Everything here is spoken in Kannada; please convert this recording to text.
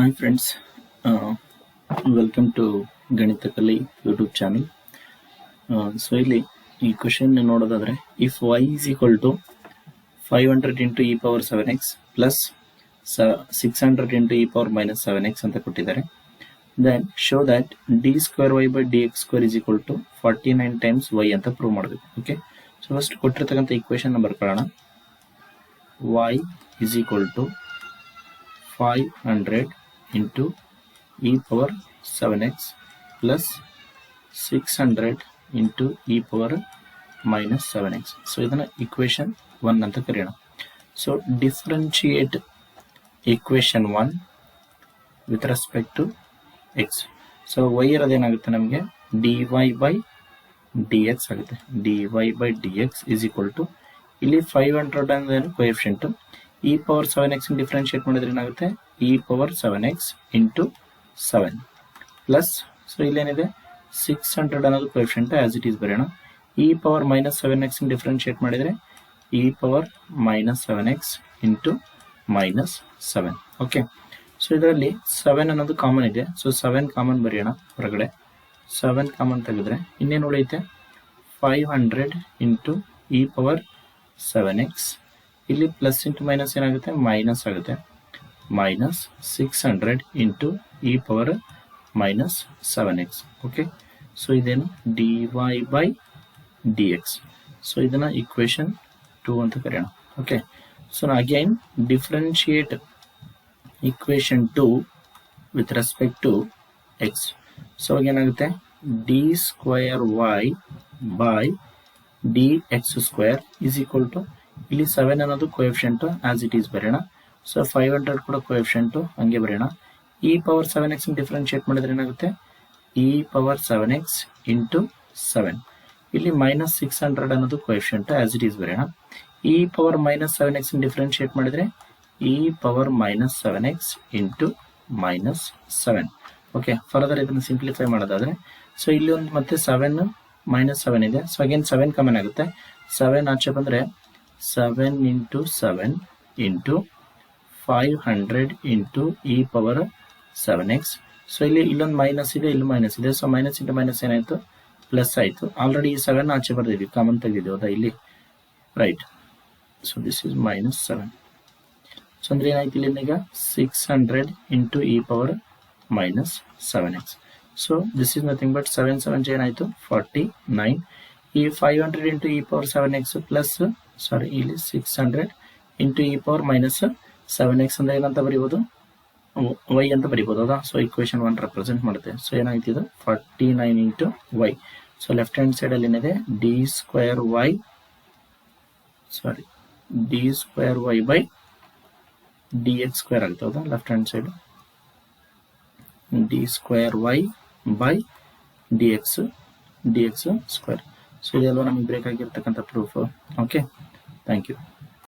ಹಾಯ್ ಫ್ರೆಂಡ್ಸ್ ವೆಲ್ಕಮ್ ಟು ಗಣಿತ ಕಲಿ ಯೂಟ್ಯೂಬ್ ಚಾನಲ್ ಸೊ ಇಲ್ಲಿ ಈ ಕ್ವಶನ್ ನೋಡೋದಾದ್ರೆ if y is equal to five hundred into e power seven x plus six hundred into e power minus seven x ಅಂತ ಕೊಟ್ಟಿದ್ದಾರೆ. Then show that d square y by d x square is equal to forty nine times y ಅಂತ ಪ್ರೂವ್ ಮಾಡಬೇಕು ಓಕೆ ಸೊ ಫಸ್ಟ್ ಕೊಟ್ಟಿರ್ತಕ್ಕಂಥ equation ಬರ್ಕೊಳ್ಳೋಣ y is equal to five is equal to 500 into e power 7x plus 600 into e power minus 7x. So ಇದನ್ನ equation 1 ಅಂತ ಕರೆಯೋಣ so differentiate equation 1 with respect to x. So, y ಇರೋದೇನಾಗುತ್ತೆ ನಮಗೆ dy by dx ಆಗುತ್ತೆ dy by dx is equal to ಇಲ್ಲಿ ಫೈವ್ ಹಂಡ್ರೆಡ್ ಅಂದ್ರೆ coefficient e power seven x differentiate ಮಾಡಿದ್ರೆ ಏನಾಗುತ್ತೆ e power seven x into seven plus so ಇಲ್ಲೇನಿದೆ? Six hundred ಅನ್ನೋದು ಕೊಎಫಿಷಿಯಂಟ್ ಆಸ್ ಇಟ್ ಈಸ್ ಬರೆಯೋಣ. E power minus seven x differentiate ಮಾಡಿದರೆ e power minus seven x into minus seven okay so ಇದರಲ್ಲಿ ಸೆವೆನ್ ಅನ್ನೋದು ಕಾಮನ್ ಇದೆ. ಸೊ ಸೆವೆನ್ ಕಾಮನ್ ಬರೆಯೋಣ ಹೊರಗಡೆ. ಸೆವೆನ್ ಕಾಮನ್ ತೆಗೆದ್ರೆ ಇನ್ನೇನು ಉಳಿಯುತ್ತೆ? Five hundred into e power seven x ಇಲ್ಲಿ ಪ್ಲಸ್ ಇಂಟು ಮೈನಸ್ ಏನಾಗುತ್ತೆ? ಮೈನಸ್ ಆಗುತ್ತೆ. Hundred into e power minus seven x okay so ಇದೇನು d y by d x so ಇದನ್ನ ಇಕ್ವೇಶನ್ ಟೂ ಅಂತ ಕರೆಯೋಣ. ಓಕೆ ಸೊ ನಾ again differentiate equation two with respect to x so ಏನಾಗುತ್ತೆ? D square y by d x square is equal to ಇಲ್ಲಿ ಸೆವೆನ್ ಅನ್ನೋದು ಕೋಎಫಿಷಿಯಂಟ್ ಆಸ್ ಇಟ್ ಈಸ್ ಬರೆಯೋಣ. ಸೊ ಫೈವ್ ಹಂಡ್ರೆಡ್ ಕೂಡ ಕೋಎಫಿಷಿಯಂಟ್ ಹಂಗೆ ಬರೆಯೋಣ. E power seven x differentiate ಮಾಡಿದ್ರೆ ಏನಾಗುತ್ತೆ? E power seven x into seven ಇಲ್ಲಿ ಮೈನಸ್ ಸಿಕ್ಸ್ ಹಂಡ್ರೆಡ್ ಅನ್ನೋದು ಕೋಎಫಿಷಿಯಂಟ್ ಆಸ್ ಇಟ್ ಈಸ್ ಬರೆಯೋಣ. E power minus seven x differentiate ಮಾಡಿದ್ರೆ e power minus seven x into minus seven okay further ಇದನ್ನು ಸಿಂಪ್ಲಿಫೈ ಮಾಡೋದಾದ್ರೆ ಸೊ ಇಲ್ಲಿ ಒಂದು ಮತ್ತೆ ಸೆವೆನ್ ಮೈನಸ್ ಸೆವೆನ್ ಇದೆ. ಸೊ ಅಗೇನ್ ಸೆವೆನ್ ಕಮನ್ ಆಗುತ್ತೆ. ಸೆವೆನ್ ಆಚೆ ಬಂದರೆ seven into seven into five hundred into e power seven x so ಇಲ್ಲಿ ಇಲ್ಲೊಂದು ಮೈನಸ್ ಇದೆ, ಇಲ್ಲಿ ಮೈನಸ್ ಇದೆ. ಸೊ ಮೈನಸ್ ಇಂಟು ಮೈನಸ್ ಏನಾಯಿತು? ಪ್ಲಸ್ ಆಯಿತು. ಆಲ್ರೆಡಿ ಈ ಸೆವೆನ್ ಆಚೆ ಬರ್ದಿದ್ವಿ. ಕಾಮನ್ ತೆಗೆದಿದ್ದೀವಿ ಹೌದಾ? ಇಲ್ಲಿ. Right so this is minus seven so ಅಂದ್ರೆ ಏನಾಯ್ತು ಇಲ್ಲಿ ಈಗ six hundred into e power minus seven x so this is nothing but seven seven ಏನಾಯಿತು ಫಾರ್ಟಿ ನೈನ್ ಈ five hundred into e power seven x plus sorry ಇಲ್ಲಿ six hundred into e power minus seven x ಅಂದ್ರೆ ಏನಂತ ಬರೀಬೋದು? ವೈ ಅಂತ ಬರೀಬಹುದು ಹೌದಾ ಸೊ ಇಕ್ವೇಶನ್ ಒನ್ ರೆಪ್ರೆಸೆಂಟ್ ಮಾಡುತ್ತೆ. ಸೊ ಏನಾಯ್ತು forty nine into y so left hand side ಅಲ್ಲಿ ಏನಿದೆ? D square y sorry d square y by d x square ಆಗುತ್ತೆ, ಹೌದಾ? Left hand side d square y by d x d x square so ಇದೆಲ್ಲ ನಮಗೆ ಬೇಕಾಗಿರ್ತಕ್ಕಂಥ ಪ್ರೂಫ್ ಓಕೆ ಥ್ಯಾಂಕ್ ಯು